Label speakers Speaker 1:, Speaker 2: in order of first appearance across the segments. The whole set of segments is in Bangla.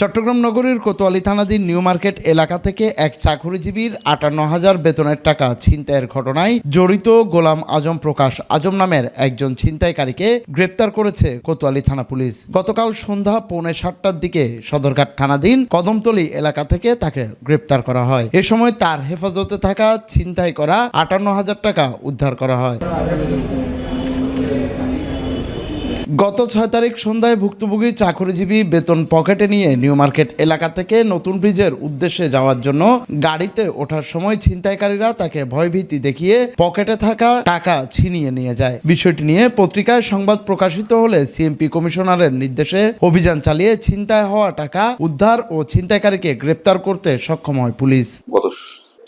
Speaker 1: চট্টগ্রাম নগরীর কোতোয়ালি থানাধীন নিউ মার্কেট এলাকা থেকে এক চাকুরিজীবীর আটান্ন হাজার বেতনের টাকা ছিনতাইয়ের ঘটনায় জড়িত গোলাম আজম প্রকাশ আজম নামের একজন ছিনতাইকারীকে গ্রেপ্তার করেছে কোতোয়ালি থানা পুলিশ। গতকাল সন্ধ্যা পৌনে সাতটার দিকে সদরঘাট থানাধীন কদমতলী এলাকা থেকে তাকে গ্রেপ্তার করা হয়। এ সময় তার হেফাজতে থাকা ছিনতাই করা আটান্ন হাজার টাকা উদ্ধার করা হয়। গত ছয় তারিখ সন্ধ্যায় ভুক্তভোগী চাকরিজীবী বেতন পকেটে নিয়ে নিউ মার্কেট এলাকা থেকে নতুন ব্রিজের উদ্দেশ্যে যাওয়ার জন্য গাড়িতে ওঠার সময় ছিনতাইকারীরা তাকে ভয়ভীতি দেখিয়ে পকেটে থাকা টাকা ছিনিয়ে নিয়ে যায়। বিষয়টি নিয়ে পত্রিকায় সংবাদ প্রকাশিত হলে সিএমপি কমিশনারের নির্দেশে অভিযান চালিয়ে ছিনতাই হওয়া টাকা উদ্ধার ও ছিনতাইকারীকে গ্রেপ্তার করতে সক্ষম হয় পুলিশ।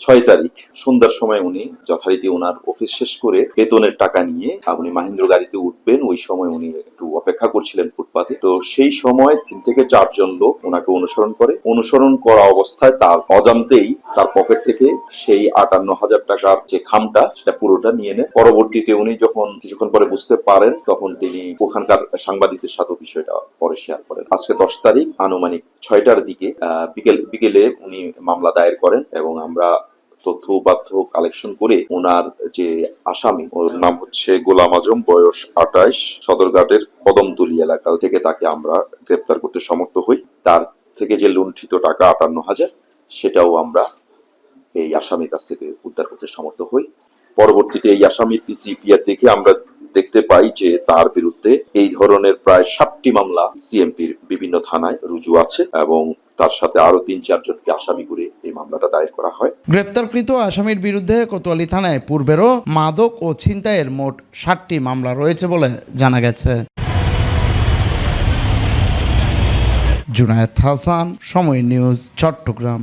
Speaker 2: ছয় তারিখ, সন্ধ্যার সময় উনি যথারীতি ওনার অফিস শেষ করে বেতনের টাকা নিয়ে উনি মাহিন্দ্র গাড়িতে উঠবেন, ওই সময় উনি একটু অপেক্ষা করছিলেন ফুটপাতে। তো সেই সময় তিন থেকে চারজন লোক ওনাকে অনুসরণ করে। অনুসরণ করা অবস্থায় তার অজান্তেই তার পকেট থেকে সেই আটান্ন হাজার টাকার যে খামটা, সেটা পুরোটা নিয়ে নেন। পরবর্তীতে উনি যখন কিছুক্ষণ পরে বুঝতে পারেন, তখন তিনি ওখানকার সাংবাদিকদের সাথে বিষয়টা পরে শেয়ার করেন। আজকে দশ তারিখ, আনুমানিক ছয়টার দিকে বিকেল, বিকেলে উনি মামলা দায়ের করেন এবং আমরা তথ্য উপাত্য কালেকশন করে ওনার যে আসামি, ওর নাম হচ্ছে গোলাম আজম, বয়স আঠাইশ সদরঘাটের কদমতলি এলাকা থেকে তাকে আমরা গ্রেপ্তার করতে সমর্থ হই। তার থেকে যে লুণ্ঠিত টাকা আটান্ন হাজার, সেটাও আমরা এই আসামির কাছ থেকে উদ্ধার করতে সমর্থ হই। পরবর্তীতে এই আসামির পিসিপিআর দেখে আমরা দেখতে পাই যে তার বিরুদ্ধে এই ধরনের প্রায় সাতটি মামলা সিএমপির বিভিন্ন থানায় রুজু আছে এবং তার সাথে আরও তিন চারজনকে আসামি করে দায়ের করা হয়।
Speaker 1: গ্রেপ্তারকৃত আসামির বিরুদ্ধে কোতোয়ালি থানায় পূর্বেরও মাদক ও ছিনতাইয়ের মোট ষাটটি মামলা রয়েছে বলে জানা গেছে। জুনায়েদ হাসান, সময় নিউজ, চট্টগ্রাম।